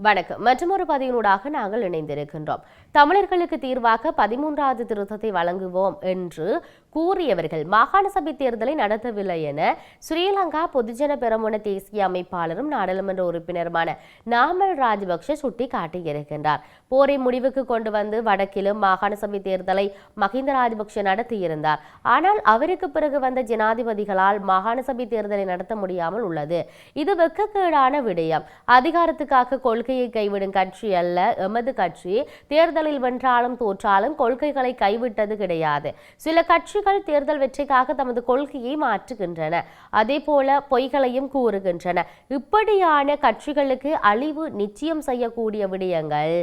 வணக்கம். மற்றொரு பதிவினூடாக நாங்கள் இணைந்திருக்கின்றோம். தமிழர்களுக்கு தீர்வாக பதிமூன்றாவது திருத்தத்தை வழங்குவோம் என்று கூறியவர்கள் மாகாண சபை தேர்தலை நடத்தவில்லை என ஸ்ரீலங்கா பொதுஜன பெரமுன தேசிய அமைப்பாளரும் நாடாளுமன்ற உறுப்பினருமான நாமல் ராஜபக்ஷ சுட்டி காட்டியிருக்கின்றார் போரை முடிவுக்கு கொண்டு வந்து வடக்கிலும் மாகாண சபை தேர்தலை மஹிந்த ராஜபக்ஷ நடத்தியிருந்தார். ஆனால் அவருக்கு பிறகு வந்த ஜனாதிபதிகளால் மாகாண சபை தேர்தலை நடத்த முடியாமல் உள்ளது. இது வெக்கக்கேடான விடயம். அதிகாரத்துக்காக கொள்கையை கைவிடும் கட்சி அல்ல எமது கட்சி. தேர்தலில் வென்றாலும் தோற்றாலும் கொள்கைகளை கைவிட்டது கிடையாது. சில கட்சிகள் தேர்தல் வெற்றிக்காக தமது கொள்கையை மாற்றுகின்றன. அதே போல பொய்களையும் கூறுகின்றன. இப்படியான கட்சிகளுக்கு அழிவு நிச்சயம் செய்யக்கூடிய விடயங்கள்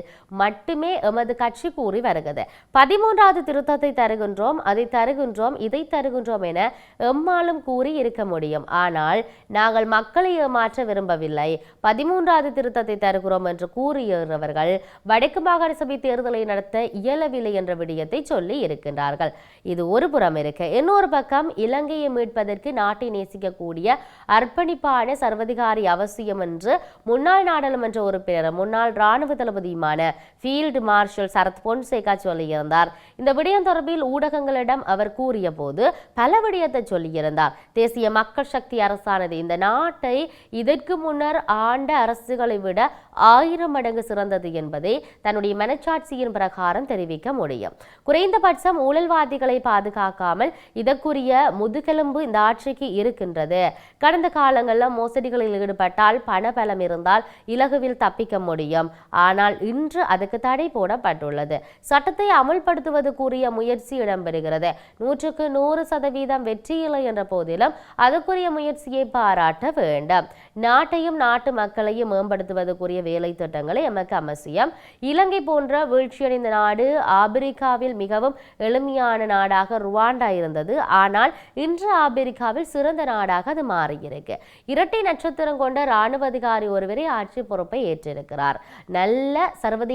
மட்டுமே எமது கட்சி கூறி வருகிறது. பதிமூன்றாவது திருத்தத்தை தருகின்றோம் அதை தருகின்றோம் இதை தருகின்றோம் என எம்மாலும் கூறி இருக்க முடியும். ஆனால் நாங்கள் மக்களை ஏமாற்ற விரும்பவில்லை. பதிமூன்றாவது திருத்தத்தை தருகிறோம் என்று கூறியவர்கள் வடக்கு மாகாண சபை தேர்தலை நடத்த இயலவில்லை என்ற விடயத்தை சொல்லி இருக்கின்றார்கள். இது ஒரு புறம் இருக்க. இன்னொரு பக்கம் இலங்கையை மீட்பதற்கு நாட்டை நேசிக்கக்கூடிய அர்ப்பணிப்பான சர்வதிகாரி அவசியம் என்று முன்னாள் நாடாளுமன்ற உறுப்பினர் முன்னாள் ராணுவ தளபதியுமான ஃபீல்டு மார்ஷல் சரத் பொன்சேகா சொல்லியிருந்தார். இந்த விடயம் தொடர்பில் ஊடகங்களிடம் அவர் கூறிய போது பல விடயத்தை சொல்லியிருந்தார். தேசிய மக்கள் சக்தி அரசானது இந்த நாட்டை இதற்கு முன்னர் ஆண்ட அரசுகளை விட ஆயிரம் மடங்கு சிறந்தது என்பதை தன்னுடைய மனச்சாட்சியின் பிரகாரம் தெரிவிக்க முடியும். குறைந்தபட்சம் ஊழல்வாதிகளை பாதுகாக்காமல் இதற்குரிய முதுகெலும்பு இந்த ஆட்சிக்கு இருக்கின்றது. கடந்த காலங்களில் மோசடிகளில் ஈடுபட்டால் பணபலம் இருந்தால் இலகுவில் தப்பிக்க முடியும். ஆனால் இன்று அதுக்கு தடை போடப்பட்டுள்ளது. சட்டத்தை அமல்படுத்துவது கூறிய முயற்சி இடம்பெறுகிறது. நூற்றுக்கு நூறு சதவீதம் வெற்றி இல்லை என்ற போதிலும் அதுக்குரிய முயற்சியை பாராட்ட வேண்டும். நாட்டையும் நாட்டு மக்களையும் மேம்படுத்துவதற்குரிய வேலை திட்டங்களை எமக்கு அவசியம் இலங்கை போன்ற வீழ்ச்சியடைந்த நாடு ஆப்பிரிக்காவில் மிகவும் எளிமையான நாடாக ருவாண்டா இருந்தது. ஆனால் இன்று ஆப்பிரிக்காவில் சிறந்த நாடாக அது மாறியிருக்கு. இரட்டை நட்சத்திரம் கொண்ட இராணுவ அதிகாரி ஒருவரே ஆட்சி பொறுப்பை ஏற்றிருக்கிறார். நல்ல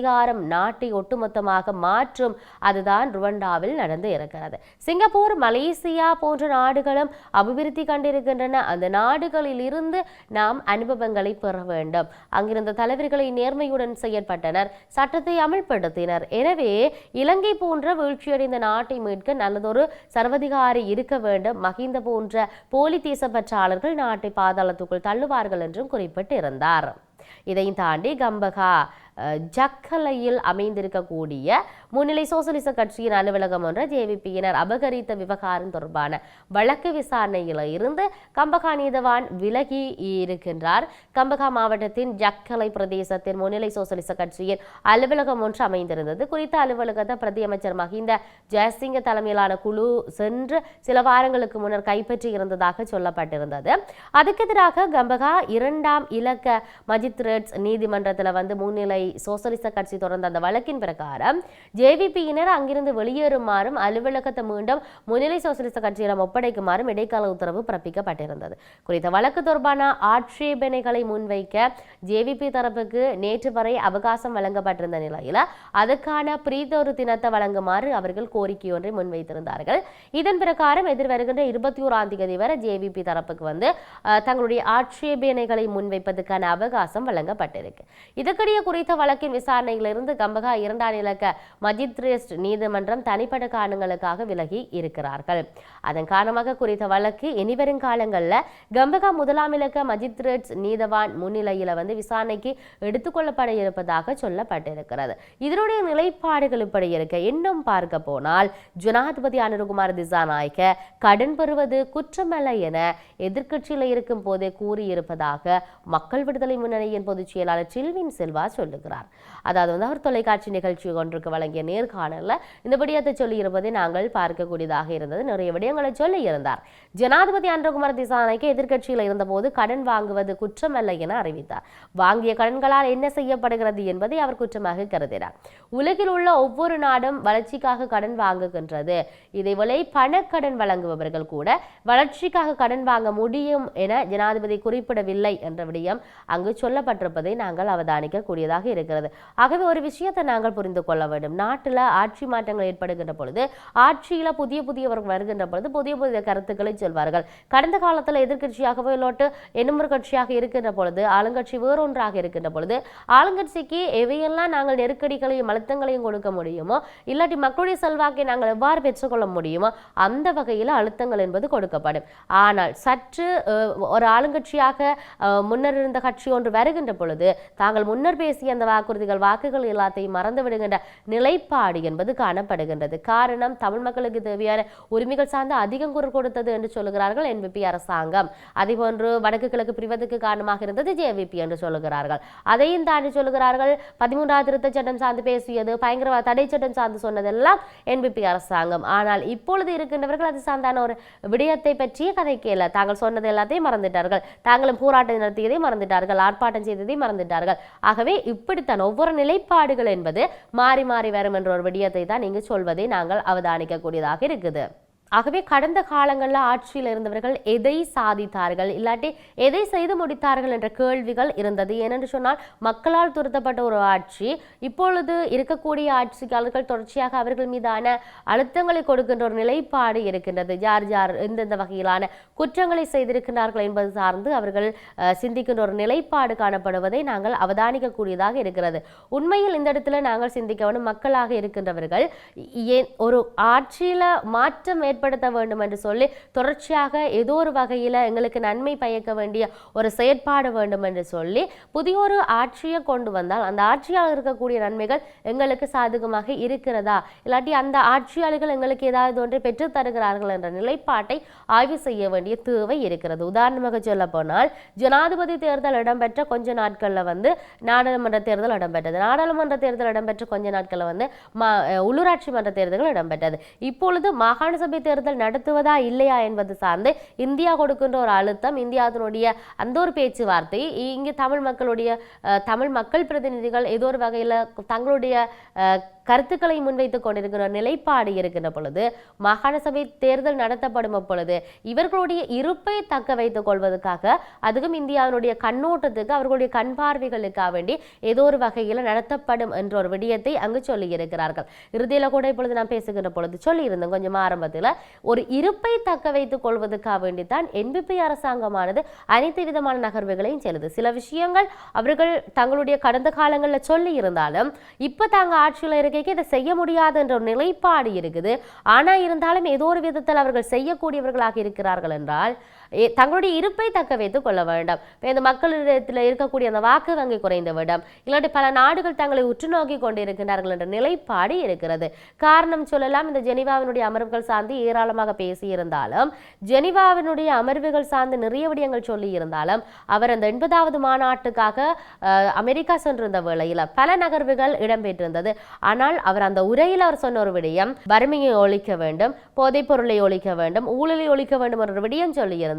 அதிகாரம் நாட்டை ஒட்டுமொத்தமாக மாற்றும் அதுதான் ருவண்டாவில் நடந்து இருக்கிறது. சிங்கப்பூர் மலேசியா போன்ற நாடுகளும் அபிவிருத்தி கண்டிருக்கின்றன. அந்த நாடுகளில் இருந்து நாம் அனுபவங்களை பெற வேண்டும். அங்கிருந்த தலைவர்களை நேர்மையுடன் செயற்பட்டனர். சட்டத்தை அமல்படுத்தினர். எனவே இலங்கை போன்ற வீழ்ச்சியடைந்த நாட்டை மீட்க நல்லதொரு சர்வதிகாரி இருக்க வேண்டும். மஹிந்த போன்ற போலி தேசப்பற்றாளர்கள் நாட்டை பாதாளத்துக்குள் தள்ளுவார்கள் என்றும் குறிப்பிட்டிருந்தார். இதையும் தாண்டி கம்பகா ஜக்கலையில் அமைந்திருக்கக்கூடிய முன்னிலை சோசலிச கட்சியின் அலுவலகம் ஒன்று ஜேவிபியினர் அபகரித்த விவகாரம் தொடர்பான வழக்கு விசாரணையில் இருந்து கம்பகா நீதவான் விலகி இருக்கின்றார். கம்பகா மாவட்டத்தின் ஜக்கலை பிரதேசத்தின் முன்னிலை சோசலிச கட்சியின் அலுவலகம் ஒன்று அமைந்திருந்தது. குறித்த அலுவலகத்தை பிரதி அமைச்சர் மஹிந்த ஜெயசிங்க தலைமையிலான குழு சென்று சில வாரங்களுக்கு முன்னர் கைப்பற்றி இருந்ததாக சொல்லப்பட்டிருந்தது. அதுக்கு எதிராக கம்பகா இரண்டாம் இலக்க மஜித்ரேட்ஸ் நீதிமன்றத்தில் வந்து முன்னிலை சோசலிச கட்சி தொடர்ந்த அந்த வழக்கின் பிரகாரம் ஜேவிபியினர் அங்கிருந்து வெளியேறுமாறும் அலுவலகத்தை மீண்டும் முன்னிலை சோசலிச கட்சியிடம் ஒப்படைக்குமாறும் இடைக்கால உத்தரவு பிறப்பிக்கப்பட்டிருந்தது. குறித்த வழக்கு தொடர்பான ஆட்சேபனைகளை முன்வைக்க ஜேவிபி தரப்புக்கு நேற்று வரை அவகாசம் வழங்கப்பட்டிருந்த நிலையில் அதுக்கான பிரீதொரு தினத்தை வழங்குமாறு அவர்கள் கோரிக்கை ஒன்றை முன்வைத்திருந்தார்கள். இதன் பிரகாரம் எதிர்வருகின்ற இருபத்தி ஓராம் தேதி வரை ஜேவிபி தரப்புக்கு வந்து தங்களுடைய ஆட்சேபனைகளை முன்வைப்பதற்கான அவகாசம் வழங்கப்பட்டிருக்கு. இதற்கிடையே குறித்த வழக்கின் விசாரணையிலிருந்து கம்பகா இரண்டாம் இலக்க மஜித்ரேஸ்ட் நீதிமன்றம் தனிப்பட்ட காரணங்களுக்காக விலகி இருக்கிறார்கள். அதன் காரணமாக குறித்த வழக்கு இனிவரும் காலங்களில் கம்பகா முதலாம் இலக்க மஜித்ரேட்ஸ் நீதவான் முன்னிலையில் வந்து விசாரணைக்கு எடுத்துக்கொள்ளப்பட இருப்பதாக சொல்லப்பட்டிருக்கிறது. இதனுடைய நிலைப்பாடுகள் இப்படி இருக்க. இன்னும் பார்க்க போனால் ஜனாதிபதி அனுருகுமார் திசாநாயக்க கடன் பெறுவது குற்றமல்ல என எதிர்க்கட்சியில் இருக்கும் போதே கூறியிருப்பதாக மக்கள் விடுதலை முன்னணியின் பொதுச் செயலாளர் சில்வின் செல்வா சொல்லு சொல்லுகிறார் அதாவது வந்து அவர் தொலைக்காட்சி நிகழ்ச்சி ஒன்றுக்கு வழங்கிய நேர்காணலில் இந்த விடயத்தை சொல்லியிருப்பதை நாங்கள் பார்க்கக்கூடியதாக இருந்தது. நிறைய விடயங்களை சொல்லி இருந்தார். ஜனாதிபதி அன்றகுமார் திசானைக்கு எதிர்க்கட்சியில் இருந்தபோது கடன் வாங்குவது குற்றமல்ல என அறிவித்தார். வாங்கிய கடன்களால் என்ன செய்யப்படுகிறது என்பதை அவர் குற்றமாக கருதினார். உலகில் உள்ள ஒவ்வொரு நாடும் வளர்ச்சிக்காக கடன் வாங்குகின்றது. இதேவேளை பணக்கடன் வழங்குபவர்கள் கூட வளர்ச்சிக்காக கடன் வாங்க முடியும் என ஜனாதிபதி குறிப்பிடவில்லை என்ற விடயம் அங்கு சொல்லப்பட்டிருப்பதை நாங்கள் அவதானிக்கக்கூடியதாக இருக்கிறது. ஆகவே ஒரு விஷயத்தை நாங்கள் புரிந்து கொள்ள வேண்டும். நாட்டில் ஆட்சி மாற்றங்கள் ஏற்படுகின்ற பொழுது ஆட்சியில் புதிய புதியவர்கள் வருகின்ற பொழுது புதிய புதிய கருத்துக்களை சொல்வார்கள். கடந்த காலத்தில் எதிர்கட்சியாகவோ இல்லாட்டு என்னும் கட்சியாக இருக்கின்ற பொழுது ஆளுங்கட்சி வேறொன்றாக இருக்கின்ற பொழுது ஆளுங்கட்சிக்கு எவையெல்லாம் நாங்கள் நெருக்கடிகளையும் அழுத்தங்களையும் கொடுக்க முடியுமோ இல்லாட்டி மக்களுடைய செல்வாக்கை நாங்கள் எவ்வாறு பெற்றுக்கொள்ள முடியுமோ அந்த வகையில் அழுத்தங்கள் என்பது கொடுக்கப்படும். ஆனால் சற்று ஒரு ஆளுங்கட்சியாக முன்னர் இருந்த கட்சி ஒன்று வருகின்ற பொழுது தாங்கள் முன்னர் பேசிய அந்த வாக்குறுதிகள் வாக்குகள் எல்லாத்தையும் மறந்து விடுகின்ற நிலைப்பாடு என்பது காணப்படுகின்றது. காரணம் தமிழ் மக்களுக்கு தேவையான உரிமைகள் சார்ந்து அதிகம் குரல் கொடுத்தது என்று சொல்லுகிறார்கள் என்பிபி அரசாங்கம். அதேபோன்று வடக்கு கிழக்கு பிரிவதற்கு காரணமாக இருந்தது ஜேவிபி என்று சொல்லுகிறார்கள். அதையும் தாண்டி சொல்லுகிறார்கள் பதிமூன்றாவது திருத்த சட்டம் சார்ந்து பேசியது பயங்கரவாத தடை சட்டம் சார்ந்து சொன்னதெல்லாம் என்பிபி அரசாங்கம். ஆனால் இப்பொழுது இருக்கின்றவர்கள் அது சார்ந்தான ஒரு விடயத்தை பற்றிய கதை கேள. தாங்கள் சொன்னது எல்லாத்தையும் மறந்துட்டார்கள். தாங்களும் போராட்டம் நடத்தியதை மறந்துட்டார்கள். ஆர்ப்பாட்டம் செய்ததை மறந்துட்டார்கள். ஆகவே இப்படித்தான் ஒவ்வொரு நிலைப்பாடுகள் என்பது மாறி மாறி வரும் என்ற ஒரு விடயத்தை தான் இங்கு சொல்வதை நாங்கள் அவதானிக்கக்கூடியதாக இருக்குது. ஆகவே கடந்த காலங்களில் ஆட்சியில் இருந்தவர்கள் எதை சாதித்தார்கள் இல்லாட்டி எதை செய்து முடித்தார்கள் என்ற கேள்விகள் இருந்தது. ஏனென்று சொன்னால் மக்களால் துரத்தப்பட்ட ஒரு ஆட்சி இப்பொழுது இருக்கக்கூடிய ஆட்சியாளர்கள் தொடர்ச்சியாக அவர்கள் மீதான அழுத்தங்களை கொடுக்கின்ற ஒரு நிலைப்பாடு இருக்கின்றது. யார் யார் எந்தெந்த வகையிலான குற்றங்களை செய்திருக்கிறார்கள் என்பது சார்ந்து அவர்கள் சிந்திக்கின்ற ஒரு நிலைப்பாடு காணப்படுவதை நாங்கள் அவதானிக்கக்கூடியதாக இருக்கிறது. உண்மையில் இந்த இடத்துல நாங்கள் சிந்திக்க வேண்டும் மக்களாக இருக்கின்றவர்கள் ஏன் ஒரு ஆட்சியில் மாற்றம் ஏற்படுத்த வேண்டும் என்று சொல்லி தொடர்ச்சியாக ஏதோ ஒரு வகையில் எங்களுக்கு நன்மை பயக்க வேண்டிய ஒரு செயற்பாடு வேண்டும் என்று சொல்லி புதிய ஒரு ஆட்சியை கொண்டு வந்தால் அந்த ஆட்சியால் இருக்கக்கூடிய நன்மைகள் எங்களுக்கு சாதகமாக இருக்கிறதா? இல்லாட்டி அந்த ஆட்சியாளர்கள் எங்களுக்கு ஏதாவது ஒன்றை பெற்றுத் தருகிறார்கள் என்ற நிலைப்பாட்டை ஆய்வு செய்ய வேண்டிய தேவை இருக்கிறது. உதாரணமாக சொல்ல போனால் ஜனாதிபதி தேர்தல் இடம்பெற்ற கொஞ்ச நாட்களில் வந்து நாடாளுமன்ற தேர்தல் இடம்பெற்றது. நாடாளுமன்ற தேர்தல் இடம்பெற்ற கொஞ்ச நாட்களில் வந்து உள்ளூராட்சி மன்ற தேர்தல்கள் இடம்பெற்றது. இப்பொழுது மாகாண சபை இடைத்தேர்தல் நடத்துவதா இல்லையா என்பது சார்ந்து இந்தியா கொடுக்கின்ற ஒரு அழுத்தம் இந்தியாவினுடைய அந்த ஒரு பேச்சுவார்த்தை இங்கே தமிழ் மக்களுடைய தமிழ் மக்கள் பிரதிநிதிகள் ஏதோ ஒரு வகையில தங்களுடைய கருத்துக்களை முன்வைத்துக் கொண்டிருக்கிற நிலைப்பாடு இருக்கின்ற பொழுது மாகாண சபை தேர்தல் நடத்தப்படும் பொழுது இவர்களுடைய இருப்பை தக்க வைத்துக் கொள்வதற்காக அதுவும் இந்தியாவினுடைய கண்ணோட்டத்துக்கு அவர்களுடைய கண் பார்வைகளுக்காக வேண்டி ஏதோ ஒரு வகையில் நடத்தப்படும் என்ற ஒரு விடயத்தை அங்கு சொல்லி இருக்கிறார்கள் இறுதியில கூட இப்பொழுது நான் பேசுகின்ற பொழுது சொல்லியிருந்தேன் கொஞ்சம் ஆரம்பத்தில் ஒரு இருப்பை தக்க வைத்துக் கொள்வதற்காக வேண்டித்தான் என்பிபி அரசாங்கமானது அனைத்து விதமான நகர்வுகளையும் செல்லுது சில விஷயங்கள் அவர்கள் தங்களுடைய கடந்த காலங்களில் சொல்லி இருந்தாலும் இப்போ தாங்க ஆட்சியில் இருக்கைக்கு இதை செய்ய முடியாது என்ற ஒரு நிலைப்பாடு இருக்குது. ஆனா இருந்தாலும் ஏதோ ஒரு விதத்தில் அவர்கள் செய்யக்கூடியவர்களாக இருக்கிறார்கள் என்றால் தங்களுடைய இருப்பை தக்க வைத்துக் கொள்ள வேண்டும். இப்போ இந்த மக்களிடத்தில் இருக்கக்கூடிய அந்த வாக்கு வங்கி குறைந்து விடும். இல்லாட்டி பல நாடுகள் தங்களை உற்று நோக்கி கொண்டிருக்கிறார்கள் என்ற நிலைப்பாடு இருக்கிறது. காரணம் சொல்லலாம் இந்த ஜெனிவாவினுடைய அமர்வுகள் சார்ந்து ஏராளமாக பேசியிருந்தாலும் ஜெனிவாவினுடைய அமர்வுகள் சார்ந்து நிறைய விடயங்கள் சொல்லி இருந்தாலும் அவர் அந்த எண்பதாவது மாநாட்டுக்காக அமெரிக்கா சென்றிருந்த வேளையில் பல நகர்வுகள் இடம்பெற்றிருந்தது. ஆனால் அவர் அந்த உரையில் அவர் சொன்ன ஒரு விடயம் வறுமையை ஒழிக்க வேண்டும் போதைப் பொருளை ஒழிக்க வேண்டும் ஊழலை ஒழிக்க வேண்டும் என்ற ஒரு விடயம் சொல்லியிருந்தார்.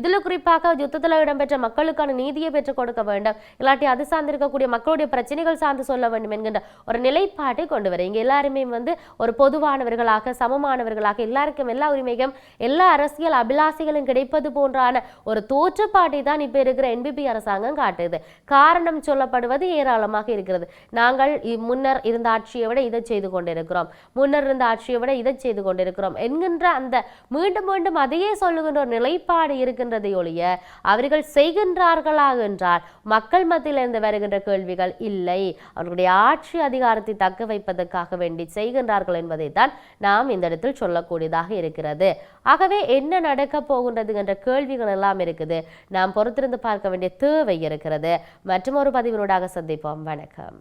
இதுல குறிப்பாக யுத்தத்தில் இடம்பெற்ற மக்களுக்கான நீதியை பெற்றுக் கொடுக்க வேண்டும். இல்லாட்டி அது சார்ந்து இருக்கக்கூடிய மக்களுடைய பிரச்சனைகள் சார்ந்து சொல்ல வேண்டும் என்கின்ற ஒரு நிலைப்பாட்டை கொண்டு வர. இங்கே எல்லாருமே வந்து ஒரு பொதுவானவர்களாக சமமானவர்களாக எல்லாருக்கும் எல்லா உரிமைகளும் எல்லா அரசியல் அபிலாசைகளும் கிடைப்பது போன்றான ஒரு தோற்றப்பாட்டை தான் இப்ப இருக்கிற என்பிபி அரசாங்கம் காட்டுது. காரணம் சொல்லப்படுவது ஏராளமாக இருக்கிறது. நாங்கள் முன்னர் இருந்த ஆட்சியை விட இதை செய்து கொண்டிருக்கிறோம். முன்னர் இருந்த ஆட்சியை விட இதை செய்து கொண்டிருக்கிறோம் என்கின்ற அந்த மீண்டும் மீண்டும் அதையே சொல்லுகின்ற ஒரு நிலைப்பாடு இருக்கின்றதை ஒழிய அவர்கள் செய்கின்றார்களா என்றால் மக்கள் மத்தியில் இருந்து வருகின்ற கேள்விகள் இல்லை. அவர்களுடைய ஆட்சி அதிகாரத்தை தக்க வைப்பதற்காக வேண்டி செய்கின்றார்கள் என்பதை தான் நாம் இந்த இடத்தில் சொல்லக்கூடியதாக இருக்கிறது. ஆகவே என்ன நடக்க போகின்றது என்ற கேள்விகள் எல்லாம் இருக்குது. நாம் பொறுத்திருந்து பார்க்க வேண்டிய தேவை இருக்கிறது. மற்றும் ஒரு பதிவினூடாக சந்திப்போம். வணக்கம்.